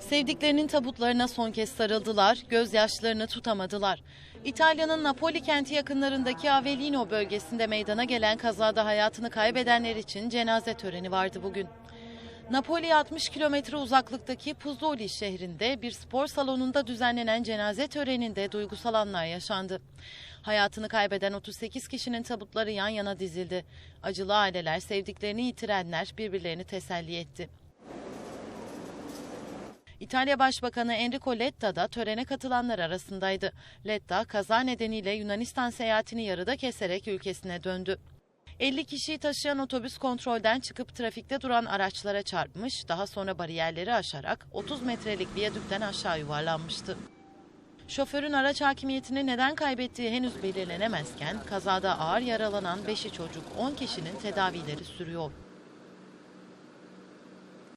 Sevdiklerinin tabutlarına son kez sarıldılar, gözyaşlarını tutamadılar. İtalya'nın Napoli kenti yakınlarındaki Avellino bölgesinde meydana gelen kazada hayatını kaybedenler için cenaze töreni vardı bugün. Napoli 60 kilometre uzaklıktaki Puzzoli şehrinde bir spor salonunda düzenlenen cenaze töreninde duygusal anlar yaşandı. Hayatını kaybeden 38 kişinin tabutları yan yana dizildi. Acılı aileler, sevdiklerini yitirenler birbirlerini teselli etti. İtalya Başbakanı Enrico Letta da törene katılanlar arasındaydı. Letta kaza nedeniyle Yunanistan seyahatini yarıda keserek ülkesine döndü. 50 kişiyi taşıyan otobüs kontrolden çıkıp trafikte duran araçlara çarpmış, daha sonra bariyerleri aşarak 30 metrelik viyadükten aşağı yuvarlanmıştı. Şoförün araç hakimiyetini neden kaybettiği henüz belirlenemezken kazada ağır yaralanan 5'i çocuk 10 kişinin tedavileri sürüyor.